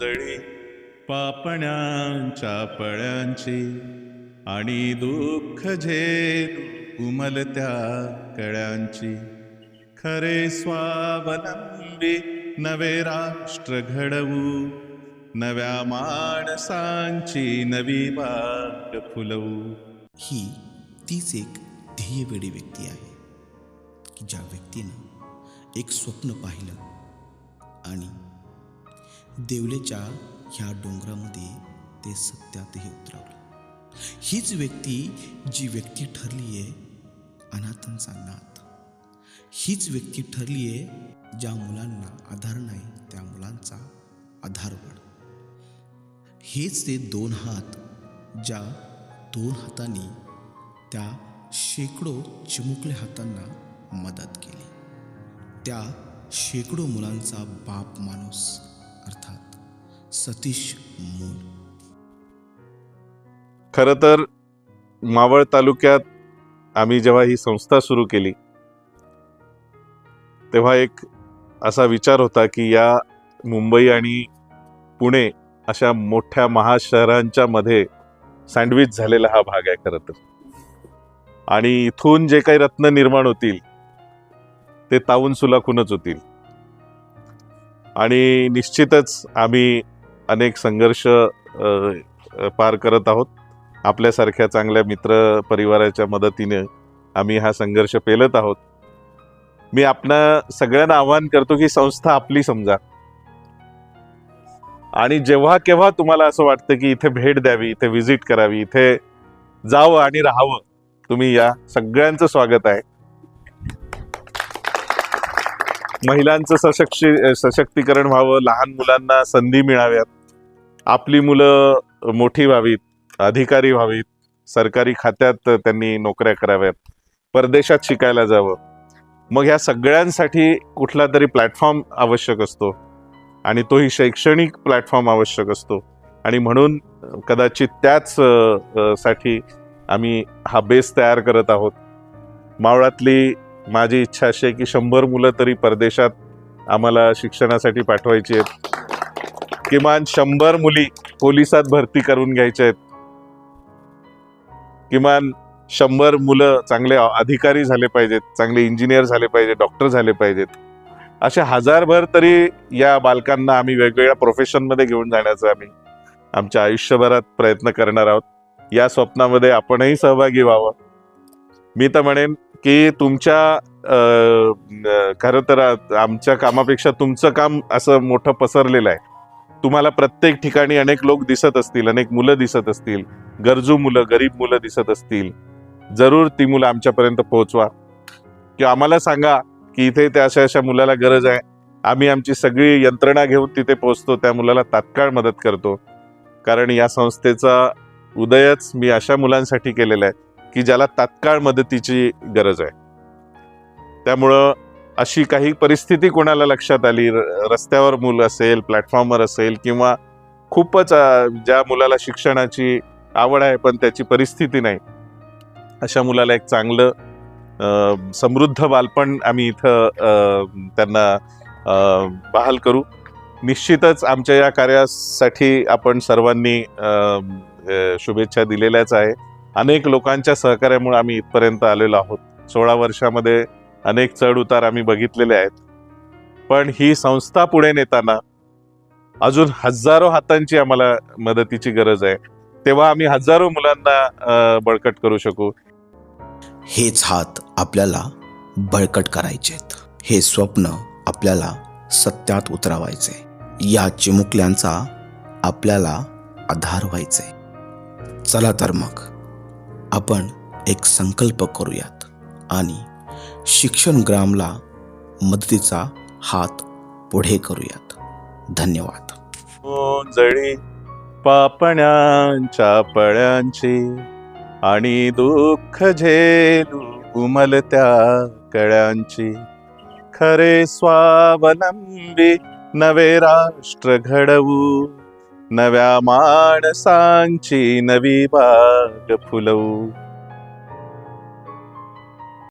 जळी. पापण्यांच्या पळ्यांची आणि दुःख झेलू उमलत्या कळ्यांची खरे स्वावलंबी नवे राष्ट्र घडवू. नव्या माणसांची नवी वाट फुलवू. ही तीच एक ध्येयवेडी व्यक्ती आहे की ज्या व्यक्तीनं एक स्वप्न पाहिलं आणि देवलेच्या ह्या डोंगरामध्ये ते सत्यातही उतरवलं. हीच व्यक्ती जी व्यक्ती ठरली आहे अनाथांचा नाथ. हीच व्यक्ती ठरली आहे ज्या मुलांना आधार नाही त्या मुलांचा आधारवड. हेच ते दोन हात ज्या दोन हातांनी त्या शेकडो चिमुकल्या हातांना मदत केली. त्या शेकडो मुलांचा बाप माणूस सतीश मूल. खरं तर मावळ तालुक्यात आम्ही जेव्हा ही संस्था सुरू केली तेव्हा एक असा विचार होता की या मुंबई आणि पुणे अशा मोठ्या महाशहरांच्या मध्ये सँडविच झालेला हा भाग आहे खरं तर. आणि इथून जे काही रत्न निर्माण होतील ते ताऊन सुलाखूनच होतील. आणि निश्चितच आम्ही अनेक संघर्ष पार करत आहोत. आपल्यासारख्या चांगल्या मित्र परिवाराच्या मदतीने आम्ही हा संघर्ष पेलत आहोत. मी आपणा सगळ्यांना आवाहन करतो की संस्था आपली समजा. आणि जेव्हा केव्हा तुम्हाला असं वाटतं की इथे भेट द्यावी इथे व्हिजिट करावी इथे जावं आणि राहावं तुम्ही या. सगळ्यांचं स्वागत आहे. महिलांचं सशक्ती सशक्तीकरण व्हावं लहान मुलांना संधी मिळाव्यात. आपली मुलं मोठी व्हावीत अधिकारी व्हावीत सरकारी खात्यात त्यांनी नोकऱ्या कराव्यात परदेशात शिकायला जावं. मग ह्या सगळ्यांसाठी कुठला तरी प्लॅटफॉर्म आवश्यक असतो आणि तोही शैक्षणिक प्लॅटफॉर्म आवश्यक असतो. आणि म्हणून कदाचित त्याच साठी आम्ही हा बेस तयार करत आहोत. मावळातली माझी इच्छा अशी आहे की शंभर मुलं तरी परदेशात आम्हाला शिक्षणासाठी पाठवायची आहेत. किमान शंभर मुली पोलिसात भरती करून घ्यायच्या आहेत. किमान शंभर मुलं चांगले अधिकारी झाले पाहिजेत चांगले इंजिनियर झाले पाहिजेत डॉक्टर झाले पाहिजेत. असे हजारभर तरी या बालकांना आम्ही वेगवेगळ्या प्रोफेशनमध्ये घेऊन जाण्याचा आम्ही आमच्या आयुष्यभरात प्रयत्न करणार आहोत. या स्वप्नामध्ये आपणही सहभागी व्हावं. मी तर म्हणेन की तुमच्या खरं तर आमच्या कामापेक्षा तुमचं काम असं मोठं पसरलेलं आहे. तुम्हाला प्रत्येक ठिकाणी अनेक लोक दिसत असतील अनेक मुलं दिसत असतील गरजू मुलं गरीब मुलं दिसत असतील. जरूर ती मुलं आमच्यापर्यंत पोहोचवा. किंवा आम्हाला सांगा की इथे त्या अशा अशा मुलाला गरज आहे. आम्ही आमची सगळी यंत्रणा घेऊन तिथे पोहोचतो त्या मुलाला तात्काळ मदत करतो. कारण या संस्थेचा उदयच मी अशा मुलांसाठी केलेला आहे की ज्याला तात्काळ मदतीची गरज आहे. त्यामुळं अशी काही परिस्थिती कोणाला लक्षात आली? र- रस्त्यावर मूल असेल प्लॅटफॉर्मवर असेल किंवा खूपच ज्या मुलाला शिक्षणाची आवड आहे पण त्याची परिस्थिती नाही अशा मुलाला एक चांगलं समृद्ध बालपण आम्ही इथं त्यांना बहाल करू. निश्चितच आमच्या या कार्यासाठी आपण सर्वांनी शुभेच्छा दिलेल्याच आहे. अनेक लोकांच्या सहकार्यामुळे आम्ही इथपर्यंत आलेलो आहोत. सोळा वर्षामध्ये अनेक चढ उतार आम्ही बघितलेले आहेत. पण ही संस्था पुढे नेताना अजून हजारो हातांची आम्हाला मदतीची गरज आहे. तेव्हा आम्ही हजारो मुलांना बळकट करू शकू. हेच हात आपल्याला बळकट करायचे हे स्वप्न आपल्याला सत्यात उतरवायचे या चिमुकल्यांचा आपल्याला आधार व्हायचे चला तर मग आपण एक संकल्प करूयात आणि शिक्षण ग्रामला मदतीचा हात पुढे करूयात. धन्यवाद. जळी पापण्यांच्या पळ्यांची आणि दुःख झेलू उमलत्या कळ्यांची खरे स्वावलंबी नवे राष्ट्र घडवू नव्या माणसांची नवी बाग फुलवू.